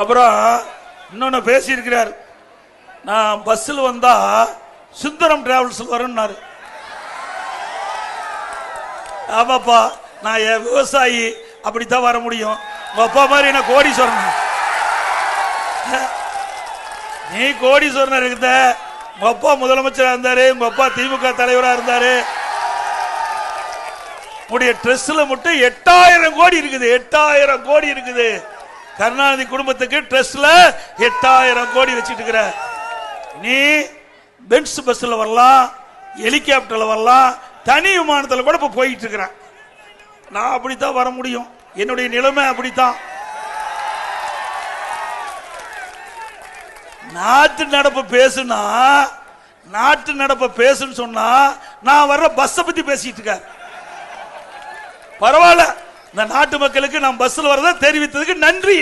அப்புறம் இன்னொன்னு பேசியிருக்கிறார். நான் பஸ்ஸில் வந்தா சுந்தரம் டிராவல்ஸ் வரும்னாரு. ஆமாப்பா நான் என் விவசாயி அப்படித்தான் வர முடியும். உங்க அப்பா மாதிரி என்ன கோடீஸ்வரன்? நீ கோடீஸ்வரன் இருந்த உங்க அப்பா முதலமைச்சரா இருந்தாரு உங்க அப்பா திமுக தலைவரா இருந்தாரு. உடைய ட்ரெஸ்ல மட்டும் எட்டாயிரம் கோடி இருக்குது எட்டாயிரம் கோடி இருக்குது. கருணாநிதி குடும்பத்துக்கு ட்ரெஸ்ல எட்டாயிரம் கோடி வச்சுட்டு இருக்கிற. நீ பென்ஸ் பஸ்ல வரலாம் ஹெலிகாப்டர்ல வரலாம் தனி விமானத்தில் கூட இப்போ போயிட்டு இருக்கிறேன். நான் அப்படித்தான் வர முடியும். என்னுடைய நிலைமை அப்படித்தான். நாட்டு நடப்பு பேசுனா நாட்டு நடப்ப பேசுன்னு சொன்னா நான் வர்ற பஸ்ஸை பத்தி பேசிட்டு இருக்கேன். பரவாயில்ல. இந்த நாட்டு மக்களுக்கு நாம் பஸ்ல வரதை தெரிவித்ததுக்கு நன்றி.